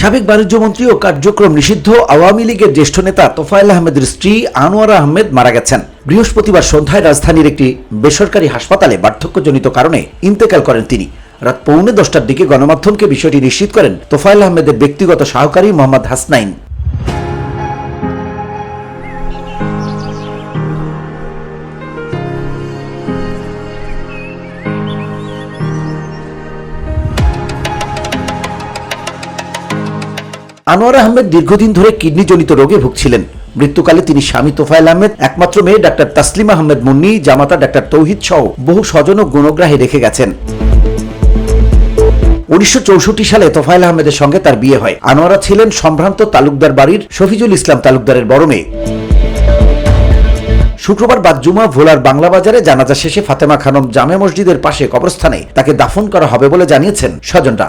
সাবেক বাণিজ্যমন্ত্রী ও কার্যক্রম নিষিদ্ধ আওয়ামী লীগের জ্যেষ্ঠ নেতা তোফায়েল আহমেদের স্ত্রী আনোয়ার আহমেদ মারা গেছেন। বৃহস্পতিবার সন্ধ্যায় রাজধানীর একটি বেসরকারি হাসপাতালে বার্ধক্যজনিত কারণে ইন্তেকাল করেন তিনি। রাত পৌনে দশটার দিকে গণমাধ্যমকে বিষয়টি নিশ্চিত করেন তোফায়েল আহমেদের ব্যক্তিগত সহকারী মোহাম্মদ হাসনাইন। আনোয়ার আহমেদ দীর্ঘদিন ধরে কিডনিজনিত রোগে ভুগছিলেন। মৃত্যুকালে তিনি স্বামী তোফায়েল আহমেদ, একমাত্র মেয়ে ডাক্তার তাসলিমা আহমেদ মুন্নি, জামাতা ডাক্তার তৌহিদ সহ বহু স্বজন ও গুণগ্রাহে রেখে গেছেন। উনিশশো চৌষট্টি সালে তোফায়েল আহমেদের সঙ্গে তার বিয়ে হয়। আনোয়ারা ছিলেন সম্ভ্রান্ত তালুকদার বাড়ির শফিজুল ইসলাম তালুকদারের বড় মেয়ে। শুক্রবার বাদ জুমা ভোলার বাংলা বাজারে জানাজা শেষে ফাতেমা খানম জামে মসজিদের পাশে কবরস্থানে তাকে দাফন করা হবে বলে জানিয়েছেন স্বজনরা।